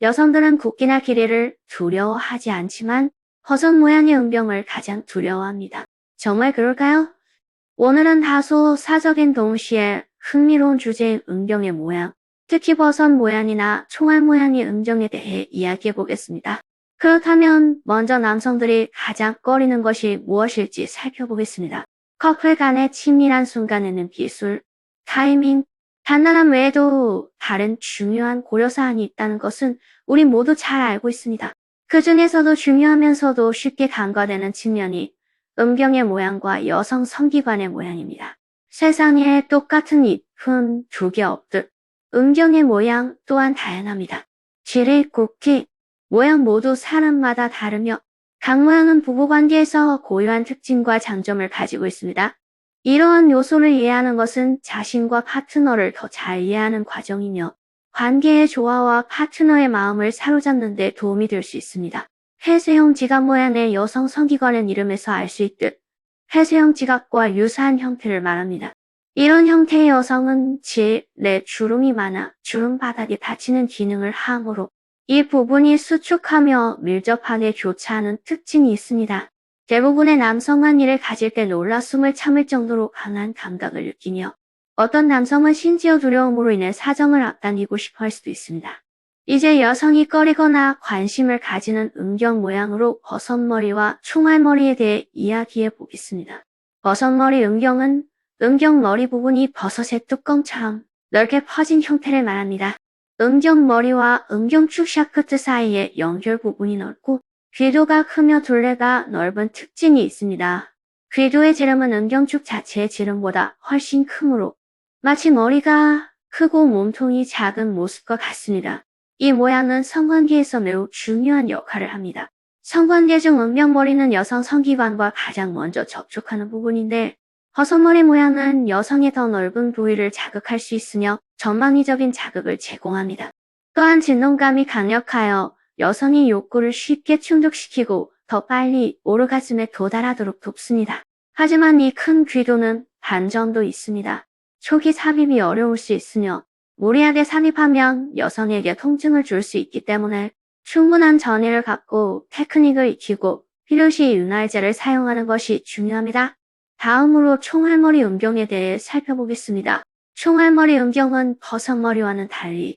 여성들은 굵기나 길이를 두려워하지 않지만 버섯 모양의 음경을 가장 두려워합니다. 정말 그럴까요? 오늘은 다소 사적인 동시에 흥미로운 주제인 음경의 모양, 특히 버섯 모양이나 총알 모양의 음경에 대해 이야기해 보겠습니다. 그렇다면 먼저 남성들이 가장 꺼리는 것이 무엇일지 살펴보겠습니다. 커플 간의 친밀한 순간에는 기술, 타이밍, 단단함 외에도 다른 중요한 고려사항이 있다는 것은 우리 모두 잘 알고 있습니다. 그 중에서도 중요하면서도 쉽게 간과되는 측면이 음경의 모양과 여성 성기관의 모양입니다. 세상에 똑같은 잎은 두 개 없듯 음경의 모양 또한 다양합니다. 질의 굵기, 모양 모두 사람마다 다르며 각 모양은 부부관계에서 고유한 특징과 장점을 가지고 있습니다. 이러한 요소를 이해하는 것은 자신과 파트너를 더 잘 이해하는 과정이며 관계의 조화와 파트너의 마음을 사로잡는 데 도움이 될 수 있습니다. 해수형 지갑 모양의 여성 성기관은 이름에서 알 수 있듯 해수형 지갑과 유사한 형태를 말합니다. 이런 형태의 여성은 질, 내 주름이 많아 주름 바닥에 닫히는 기능을 하므로 이 부분이 수축하며 밀접하게 교차하는 특징이 있습니다. 대부분의 남성은 이를 가질 때 놀라 숨을 참을 정도로 강한 감각을 느끼며 어떤 남성은 심지어 두려움으로 인해 사정을 앞당기고 싶어 할 수도 있습니다. 이제 여성이 꺼리거나 관심을 가지는 음경 모양으로 버섯머리와 총알머리에 대해 이야기해 보겠습니다. 버섯머리 음경은 음경 머리 부분이 버섯의 뚜껑처럼 넓게 퍼진 형태를 말합니다. 음경 머리와 음경 축 샤크트 사이에 연결 부분이 넓고 궤도가 크며 둘레가 넓은 특징이 있습니다. 궤도의 지름은 음경축 자체의 지름보다 훨씬 크므로 마치 머리가 크고 몸통이 작은 모습과 같습니다. 이 모양은 성관계에서 매우 중요한 역할을 합니다. 성관계 중 음경머리는 여성 성기관과 가장 먼저 접촉하는 부분인데 버섯머리 모양은 여성의 더 넓은 부위를 자극할 수 있으며 전방위적인 자극을 제공합니다. 또한 진동감이 강력하여 여성의 욕구를 쉽게 충족시키고 더 빨리 오르가즘에 도달하도록 돕습니다. 하지만 이 큰 귀도는 반전도 있습니다. 초기 삽입이 어려울 수 있으며 무리하게 삽입하면 여성에게 통증을 줄 수 있기 때문에 충분한 전이를 갖고 테크닉을 익히고 필요시 윤활제를 사용하는 것이 중요합니다. 다음으로 총알머리 음경에 대해 살펴보겠습니다. 총알머리 음경은 버섯머리와는 달리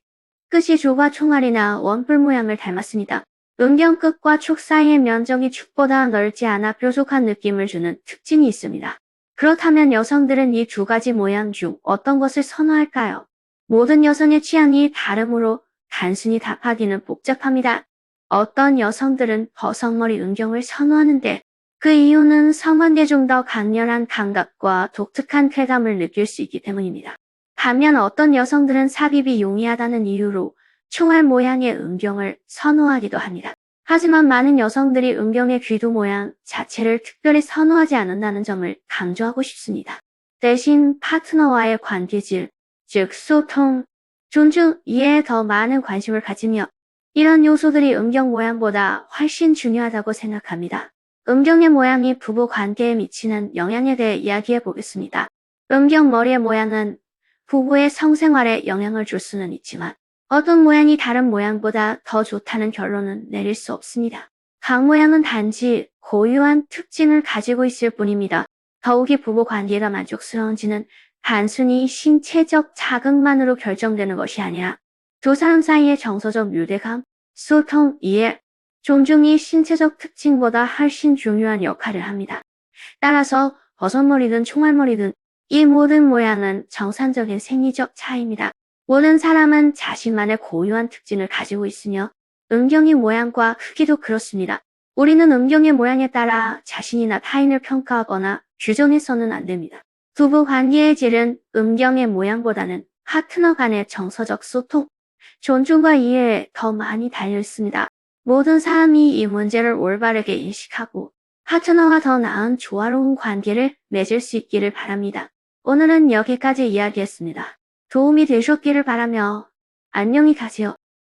끝이 좁아 총알이나 원뿔 모양을 닮았습니다. 음경 끝과 촉 사이의 면적이 축보다 넓지 않아 뾰족한 느낌을 주는 특징이 있습니다. 그렇다면 여성들은 이 두 가지 모양 중 어떤 것을 선호할까요? 모든 여성의 취향이 다르므로 단순히 답하기는 복잡합니다. 어떤 여성들은 버섯머리 음경을 선호하는데 그 이유는 성관계 중더 강렬한 감각과 독특한 쾌감을 느낄 수 있기 때문입니다. 반면 어떤 여성들은 삽입이 용이하다는 이유로 총알 모양의 음경을 선호하기도 합니다. 하지만 많은 여성들이 음경의 귀도 모양 자체를 특별히 선호하지 않는다는 점을 강조하고 싶습니다. 대신 파트너와의 관계질, 즉 소통, 존중, 이해에 더 많은 관심을 가지며 이런 요소들이 음경 모양보다 훨씬 중요하다고 생각합니다. 음경의 모양이 부부 관계에 미치는 영향에 대해 이야기해 보겠습니다. 음경 머리의 모양은 부부의 성생활에 영향을 줄 수는 있지만 어떤 모양이 다른 모양보다 더 좋다는 결론은 내릴 수 없습니다. 각 모양은 단지 고유한 특징을 가지고 있을 뿐입니다. 더욱이 부부 관계가 만족스러운지는 단순히 신체적 자극만으로 결정되는 것이 아니라 두 사람 사이의 정서적 유대감, 소통, 이해, 존중이 신체적 특징보다 훨씬 중요한 역할을 합니다. 따라서 버섯머리든 총알머리든 이 모든 모양은 정상적인 생리적 차이입니다. 모든 사람은 자신만의 고유한 특징을 가지고 있으며 음경의 모양과 크기도 그렇습니다. 우리는 음경의 모양에 따라 자신이나 타인을 평가하거나 규정해서는 안 됩니다. 부부 관계의 질은 음경의 모양보다는 파트너 간의 정서적 소통, 존중과 이해에 더 많이 달려 있습니다. 모든 사람이 이 문제를 올바르게 인식하고 파트너와 더 나은 조화로운 관계를 맺을 수 있기를 바랍니다. 오늘은 여기까지 이야기했습니다. 도움이 되셨기를 바라며 안녕히 가세요.